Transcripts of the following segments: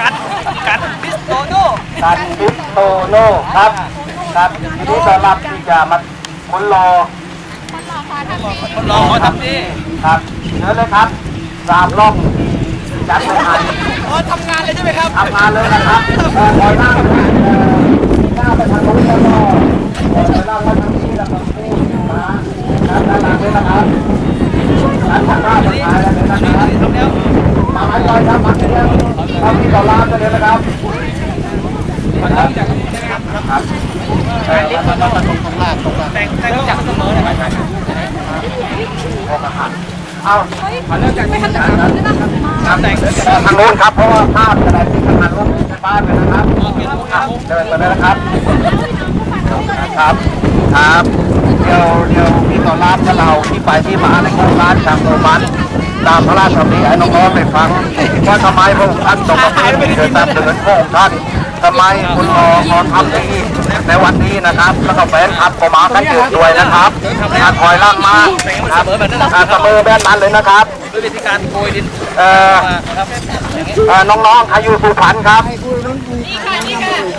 กันกันพิสโตโนกันบิสโตโน่ครับครับทีนี้ต้อนรับที่จะมาคนรอคนรอขอทำนี่ครับเชิญเลยครับสามล่องจัดให้ขอทำงานเลยใช่ไหมครับทำงานเลยนะครับคอยนั่งเอ่อหน้าไปทางนู้นแล้วก็คอยนั่งไว้ทางนี้แล้วก็พูดมาด้านหลังเลยนะครับด้านข้างน้าสุดท้ายแล้วเลยนะครับ ทำแล้ว มาหายใจครับมาเรียนทำที่ต่อลากันเลยนะครับ มันเริ่มจากใช่ไหมครับ ครับ เอ่อแล้วก็มาตรงตรงล่างตรงล่างแต่แต่งเริ่มจากเสมอเลยครับออกอาหารเอามันเริ่มจากไม่ทำจากครับแต่งทางโน้นครับ เพราะว่าภาพจะได้ที่ทางโน้นไปบ้านเลยนะครับครับเดินไปเลยนะครับ ครับ ครับ เดี๋ยวเดี๋ยวพี่ต่อรับเราที่ไปที่มาในโครงการทางโรมันตามพระราชดำริให้น้องๆได้ฟังว่าทำไมพระองค์ท่านต้องมาเป็นเดินตามเดินพระองค์ท่าน ทำไมคุณรอขอทำนี้ในวันนี้นะครับแล้วก็แฟนคลับก็มากันเยอะด้วยนะครับอาถอยล่างมาครับอ่าเสมอแบบนั้นเลยนะครับด้วยวิธีการโกยดินเอ่อครับอย่างนี้เอ่อน้องๆใครอยู่สุพรรณครับ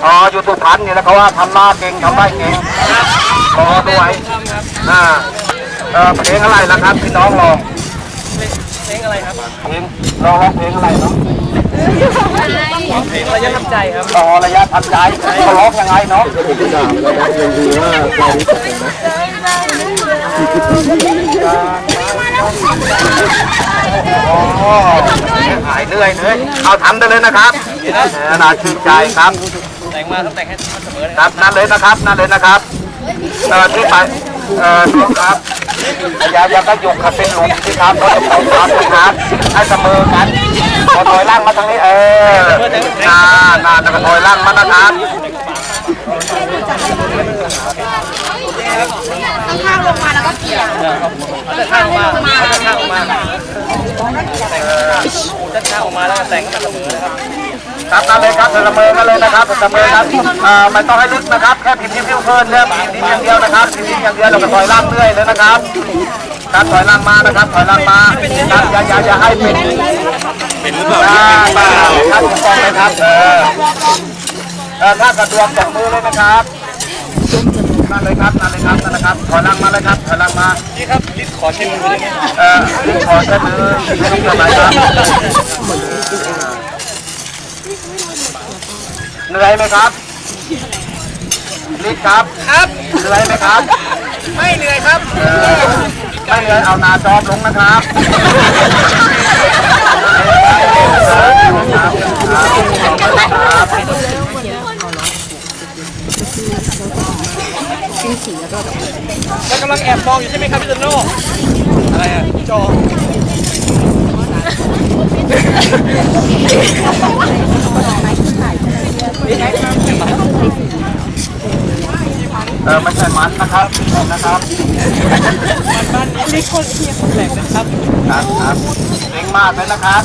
อ๋ออยู่สุพรรณนี่แล้วเขาว่าทำหน้าเก่งทำได้เก่งรอด้วยอ่าเอ่อเพลงอะไรล่ะครับพี่น้องลองเพลงอะไรครับเพลงลองร้องเพลงอะไรเนาะเพลง ระยะทำใจครับต่อระยะทำใจเขาร้องยังไงเนาะโอ้หายเหนื่อยเหนื่อยเอาทำได้เลยนะครับเออน่าชื่นใจครับ แต่งมาครับแต่งให้เสมอเลยครับนั่นเลยนะครับนั่นเลยนะครับเอ่อที่ไปเอ่อน้องครับ อย่าอย่าก็ยกครับเป็นหลุมที่ครับเราจะเอาความนะครับให้เสมอกันขอถอยล่างมาทางนี้เออน่าน่าจะถอยล่างมานะครับข้างลงมาแล้วก็เกี่ยวข้างออกมาเอาแต่ข้างออกมาแต่งด้านข้างออกมาแล้วแต่งให้มันเสมอนะครับ ครับนั่นเลยครับเสมอกันเลยนะครับเสมอครับเอ่อไม่ต้องให้ลึกนะครับ แค่พิมพ์พิมพ์เพลินเนี่ยพิมพ์พิมพ์อย่างเดียวนะครับพิมพ์พิมพ์อย่างเดียวเราก็ถอยล่างเรื่อยเลยนะครับครับถอยล่างมานะครับถอยล่างมาครับอย่าอย่าอย่าให้เป็นเป็นหรือเปล่าอ่ามาครับถูกต้องเลยครับเออเออถ้าสะดวกจับมือเลยนะครับนั่นเลยครับนั่นเลยครับนั่นนะครับถอยหลังมาเลยครับถอยหลังมานี่ครับลิศขอเช็คมือได้ไหมเออขอใช้มือไม่ต้องทำไมครับ เหนื่อยไหมครับลิศครับ ครับ เหนื่อยไหมครับ ไม่เหนื่อยครับเออไม่เหนื่อยเอาหนาจอบลงนะครับครับครับแล้วกำลังแอบมองอยู่ใช่ไหมครับพี่โตโน่อะไรอะจอ ออไม่ใช่มันนะครับนะครับบ้านนี้ไม่คนเพียงคนแหลกนะครับครับครับเก่งมากเลยนะครับ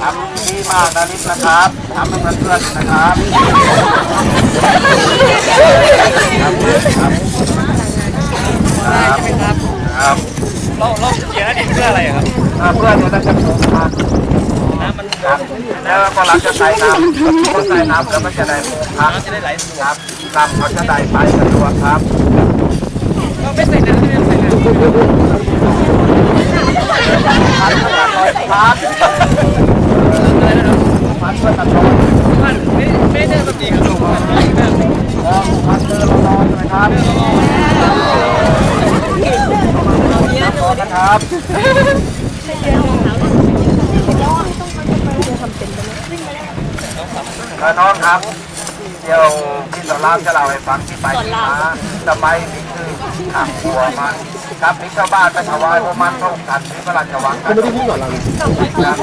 ทำดีมากนะลิศนะครับทำให้เพื่อนๆนะครับครับครับครับเราเราเขียนดินเพื่ออะไรครับอ่าเพื่อนจะได้จะปลูกผักน้ำมันครับแล้วก็หลังจะใส่น้ำพอใส่น้ำแล้วมันจะได้ปลูกผักน้ำจะได้ไหลสะดว คกรับลำเขาจะได้ไปสะดวกครับก็ไม่ใส่น้ำไม่ใส่น้ำพัดพัดพัดเพื่อตัดต้นมันไม่ไม่ได้แบบนี้ครับแบบพัดเพื่อเราใช่ไหมครับนะครับน้องครับ เดี๋ยวพี่สอนรามจะเล่าให้ฟังที่ไปที่มาทำไมถึงคือขังหัวมันครับมีชาวบ้านไปถวายพวกมันพระองค์ท่านที่พระราชวังกันไม่ได้พูดก่อนเราครับ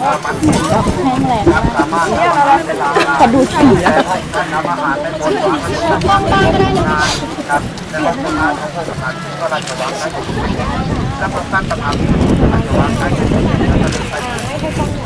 เอ่อมันครับสามารถทำอาหารได้หลากหลายดูสีแล้วทำอาหารได้หมดวางครับในห้องทำงานของพระองค์ท่านที่พระราชวังนั้นและพระท่านประทับพระราชวังนั้นก็จะไป